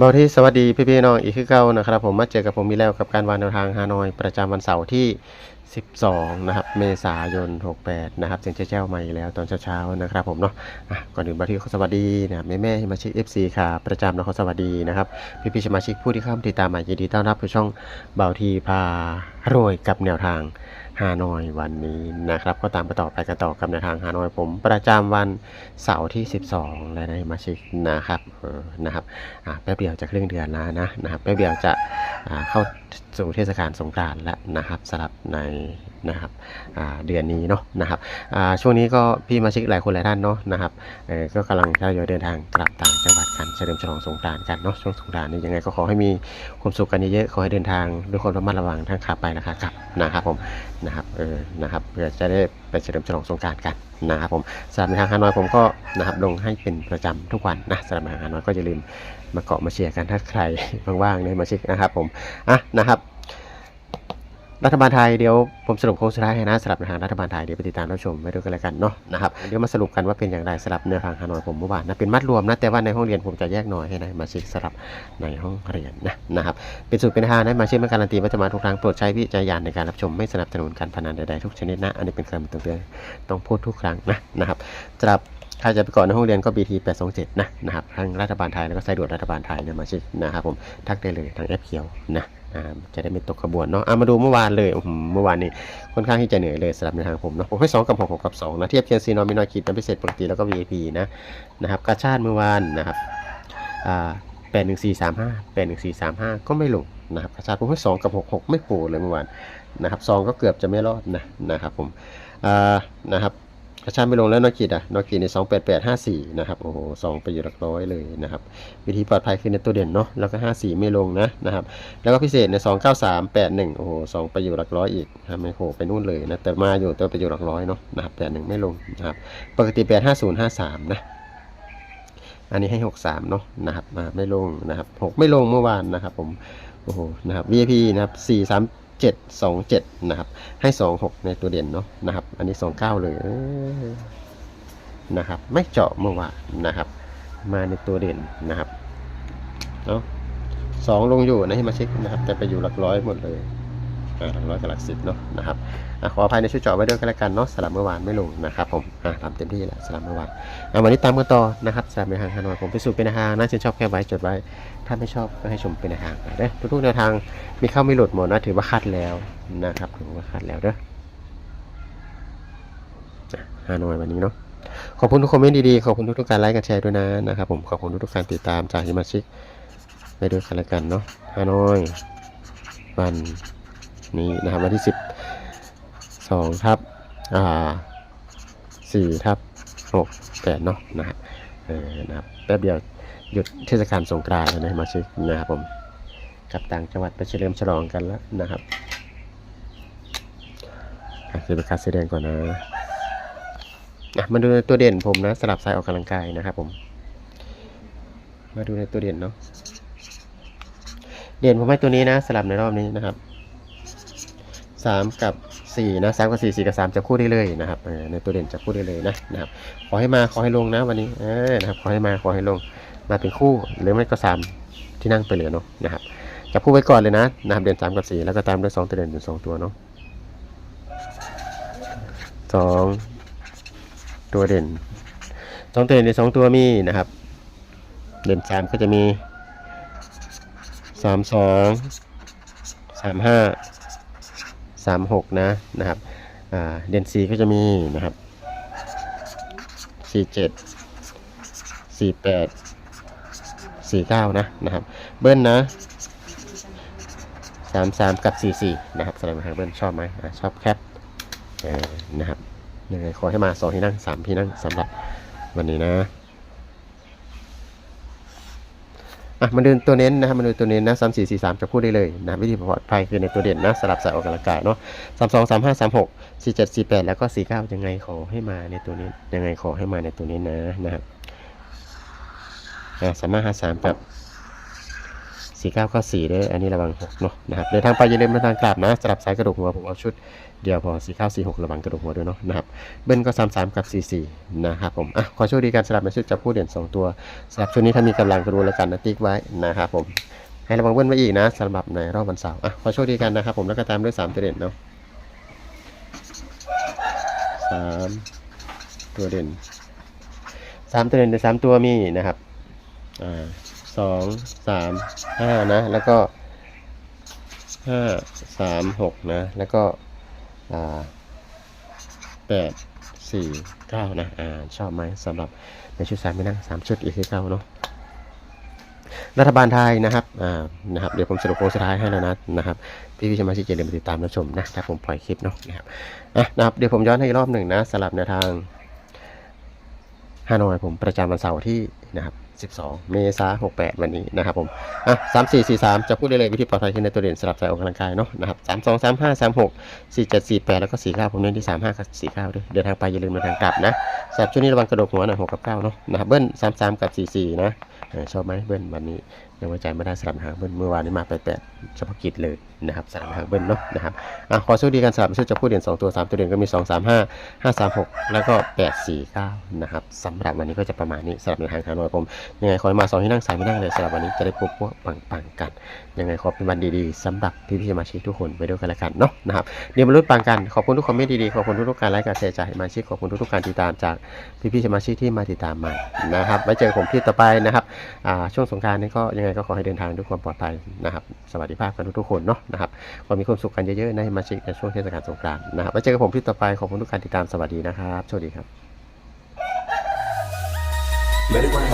บอที่สวัสดีพี่ๆน้องอีกคือเก่านะครับผมมาเจอกับผมมีแล้วกับการวางแนวทางฮานอยประจำวันเสาร์ที่ 12 นะครับ เมษายน 68 นะครับเสียงเจ้าๆมาอีกแล้วตอนเช้าๆนะครับผมเนาะะก่อนอื่นบอที่ขอสวัสดีนะครับแม่สมาชิก FC ค่ะ ประจำนะขอสวัสดีนะครับพี่ๆสมาชิกผู้ที่เข้ามาติดตามมายินดีต้อนรับสู่ช่องเบาทีพารวยกับแนวทาง ฮานอยวันนี้นะครับ ก็ตามไปต่อไปกันต่อกับแนทางฮานอยผม ประจำวันเสาร์ที่ 12 และในมาชิกนะครับออนะครับอ่าแป๊บเดียวจะครึ่งเดือนแล้วนะนะครับแป๊บเดียวจะอ่าเข้าสู่เทศกาลสงกรานต์แล้วนะครับสำหรับในนะครับอ่าเดือนนี้เนาะนะครับอ่าช่วงนี้ก็พี่มาชิกหลายคนหลายท่านเนาะนะครับเออก็กำลังทยอยเดินทางกลับต่างจังหวัดกันเฉลิมฉลองสงกรานต์กันเนาะช่วงสงกรานต์นี้ยังไงก็ขอให้มีความสุขกันเยอะๆขอให้เดินทางด้วยความระมัดระวังทั้งขาไปและขากลับนะครับผมนะครับเออนะครับเพื่อจะได้ไปเฉลิมฉลองสงการกันนะครับผมสำหรับทางฮานอยผมก็นะครับลงให้เป็นประจำทุกวันนะสำหรับทางฮานอยก็อย่าลืมมาเกาะมาเชียร์กันถ้าใครว่างๆเนี่ยมาเช็คนะครับผมอะนะครับ รัฐบาลไทยเดี๋ยวผมสรุปโค้งสุดท้ายให้นะสำหรับในทางรัฐบาลไทยเดี๋ยวไปติดตามรับชมไปด้วยกันแล้วกันเนาะนะครับเดี๋ยวมาสรุปกันว่าเป็นอย่างไรสำหรับเนื้อทางฮานอยผมเมื่อวานนะเป็นมัดรวมนะแต่ว่าในห้องเรียนผมจะแยกหน่อยให้นะมาช็คสำหรับในห้องเรียนนะนะครับเป็นสูตรเป็นทางนะมาเช็คไม่การันตีว่าจะมาทุกครั้งโปรดใช้วิจารณญาณในการรับชมไม่สนับสนุนการพนันใดๆทุกชนิดนะอันนี้เป็นคำเตือนต้องพูดทุกครั้งนะนะครับสำหรับใครจะไปก่อนในห้องเรียนก็ BT 827นะนะครับทั้งรัฐบาลไทยแล้วก็สายด่วนรัฐบาลไทยเนี่ยมาช็คนะครับผมทักได้เลยทางแอปเขียวนะ จะได้ไม่ตกขบวนเนาะอะมาดูเมื่อวานเลยอื้อหือเมื่อวานนี้ค่อนข้างที่จะเหนื่อยเลยสำหรับในทางผมเนาะผมให้2กับ6 6กับ2นะเทียบเทียนซีนอมินอยคิดนะพิเศษปกติแล้วก็ VIP นะนะครับกาชาติเมื่อวานนะครับอ่าแปดหนึ่งสี่สามห้าแปดหนึ่งสี่สามห้าก็ไม่ลงนะครับกาชาติผมให้สองกับหกหกไม่โผล่เลยเมื่อวานนะครับซองก็เกือบจะไม่รอดนะนะครับผมอ่านะครับ กระชาไม่ลงแล้วนอกิดอะนอกิดในสองแปดแปดห้าสี่นะครับโอ้โหสองไปอยู่หลักร้อยเลยนะครับวิธีปลอดภัยคือในตัวเด่นเนาะแล้วก็ห้าสี่ไม่ลงนะนะครับแล้วก็พิเศษในสองเก้าสามแปดหนึ่งโอ้โหสองไปอยู่หลักร้อยอีกทำให้โหไปนู่นเลยนะแต่มาอยู่ตัวไปอยู่หลักร้อยเนาะนะครับแปดหนึ่งไม่ลงนะครับปกติแปดห้าศูนย์ห้าสามนะอันนี้ให้หกสามเนาะนะครับมาไม่ลงนะครับหกไม่ลงเมื่อวานนะครับผม โอ้โห นะครับ VIP นะครับสี่สามเจ็ดสองเจ็ดนะครับ ให้สองหกในตัวเด่นเนาะนะครับ อันนี้สองเก้าเลยนะครับ ไม่เจาะเมื่อวานนะครับ มาในตัวเด่นนะครับเนาะสองลงอยู่นะให้มาเช็คนะครับ แต่ไปอยู่หลักร้อยหมดเลย ร้อยกับหลักสิบเนาะนะครับขออภัยในช่วยจาะไว้ด้วยกันแล้วกันเนาะสลับเมื่อวานไม่ลงนะครับผมอ่าทำเต็มที่แล้วสลับเมื่อวานวันนี้ตามกันต่อนะครับสลับในทางฮานอยผมไปสู่เป็นทางน่าชื่นชอบแค่ไว้จดไว้ ถ้าไม่ชอบก็ให้ชมเป็นทางเด้อทุกๆแนวทางมีเข้าไม่หลุดหมดนะถือว่าคัดแล้วนะครับถือว่าคัดแล้วเด้อฮานอยวันนี้เนาะขอบคุณทุกคอมเมนต์ดีๆ ขอบคุณทุกๆการไลค์การแชร์ด้วยนะนะครับผมขอบคุณทุกๆการติดตามจากสมาชิกไปด้วยกันแล้วกันเนาะฮานอยวัน นี้นะครับวันที่สิบสองทับอ่าสี่ทับหกแปดเนาะนะฮะเออนะครับแป๊บเดียวหยุดเทศกาลสงกรานต์แล้วนะมาชิกนะครับผมกลับต่างจังหวัดไปเฉลิมฉลองกันแล้วนะครับอะคือประกาศแสดงก่อนนะอะมาดูในตัวเด่นผมนะสลับสายออกกำลังกายนะครับผม มาดูในตัวเด่นเนาะเด่นผมให้ตัวนี้นะ สลับในรอบนี้นะครับ สามกับสี่นะสามกับสี่สี่กับสามจะคู่ได้เลยนะครับในตัวเด่นจะคู่ได้เลยนะนะครับขอให้มาขอให้ลงนะวันนี้นะครับขอให้มาขอให้ลงมาเป็นคู่หรือไม่ก็สามที่นั่งไปเหลือเนาะนะครับจับคู่ไว้ก่อนเลยนะนะครับเด่นสามกับสี่แล้วก็ตามด้วยสองตัวเด่นเป็นสองตัวเนาะสองตัวเด่นสองตัวเด่นในสองตัวมีนะครับ เด่นสามก็จะมีสามสองสามห้า สามหกนะนะครับเด่นสี่ก็จะมีนะครับสี่เจ็ดสี่แปดสี่เก้านะนะครับ เบิ้ลนะสามสามกับสี่สี่นะครับสำหรับทางเบิ้ลชอบไหมอชอบแคปนะครับยังไงขอให้มาสองที่นั่งสามที่นั่งสำหรับวันนี้นะ อะมาดูตัวเน้นนะครับมาดูตัวเน้นนะสามสี่สี่สามจะพูดได้เลยนะวิธีปลอดภัยคือในตัวเด่นนะสลับสายออกกำลังกายเนาะสามสองสามห้าสามหกสี่เจ็ดสี่แปดแล้วก็สี่เก้ายังไงขอให้มาในตัวนี้ยังไงขอให้มาในตัวนี้นะนะครับอ่าสามารถหาสามกับ สี่เก้าก็สี่ด้วยอันนี้ระวังหกเนาะนะครับเดินทางไปอย่าลืมเดินทางกลับนะสลับสายกระดูกหัวผมเอาชุดเดียวพอสี่เก้าสี่หกระวังกระดูกหัวด้วยเนาะนะครับเบิ้ลก็สามสามกับสี่สี่นะครับผมอะขอโชคดีการสลับในชุดจับผู้เด่นสองตัวสลับชุดนี้ถ้ามีกำลังก็ดูแล้วกันนะติ๊กไว้นะครับผมให้ระวังเบิ้ลไว้อีกนะสำหรับในรอบวันเสาร์อะขอโชคดีกันนะครับผมแล้วก็ตามด้วยสามตัวเด่นเนาะสามตัวเด่นสามตัวเด่นในสามตัวมีนะครับอ่า สองสามห้านะ แล้วก็ห้าสามหกนะ แล้วก็แปดสี่เก้านะ อ่า ชอบไหมสำหรับในชุดสามไม่นั่งสามชุดอีกคือเก้าเนาะรัฐบาลไทยนะครับ อ่า นะครับ เดี๋ยวผมสรุปโค้งสุดท้ายให้แล้วนะนะครับ พี่พี่ๆสมาชิกอย่าลืมไปติดตามรับชมนะ ถ้าผมปล่อยคลิปเนาะนะครับอะนะครับ เดี๋ยวผมย้อนให้อีกรอบหนึ่งนะสำหรับแนวทางฮานอยผมประจำวันเสาร์ที่นะครับ 12 เมษา68 วันนี้นะครับผมอะ3 4 4 3 จะพูดได้เลยวิธีปลอดภัยขึ้นในตัวเด่นสลับใส่ออกกำลังกายเนาะนะครับ3 2 3 5 3 6 4 7 4 8 แล้วก็49ผมเน้นที่ 3 5 กับ 49 ด้วย เดินทางไปอย่าลืมเดินทางกลับนะสำหรับช่วงนี้ระวังกระดูกหัวหน่อย6กับ 9 เนาะนะครับเบิ้ล3 3 กับ 4 4 นะชอบไหมเบิ้ลวันนี้ยังไว้ใจไม่ได้สลับหางเบิ้ลเมื่อวานนี้มา8 8เฉพาะกิจเลยนะครับสลับหางเบิ้ลเนาะนะครับอะขอโชคดีกันสลับชุดจะพูดเด่น2ตัว 3 ตัวเด่นก็มี 2 3 5 5 3 6 แล้วก็ 8 4 9นะครับสำหรับวันนี้ก็จะประมาณนี้สำหรับในทางฮานอยผม ยังไงขอให้มาสองที่นั่งสายไม่นั่งเลยสำหรับวันนี้จะได้พบพวกปังๆกัน ยังไงขอเป็นวันดีๆสำหรับพี่ๆสมาชิกทุกคนไปด้วยกันล้วกันเนาะนะครับเดี๋ยวมาลุ้นปังกันขอบคุณทุกคอมเมนต์ดีๆขอบคุณทุกๆการไลค์การแชร์จากสมาชิกขอบคุณทุกๆการติดตามจากพี่ๆสมาชิกที่มาติดตามมานะครับไว้เจอผมที่ต่อไปนะครับอ่าช่วงสงการนี้ก็ยังไงก็ขอให้เดินทางด้วยความปลอดภัยนะครับสวัสดิภาพกันทุกๆคนเนาะนะครับขอมีความสุขกันเยอะๆในมาชิกในช่วงเทศกาลสงกรานต์นะครับไว้เจอกับผมที่ต่อไปขอบคุณทุกการติดตามสวัสดีนะครับสวัสดีครับ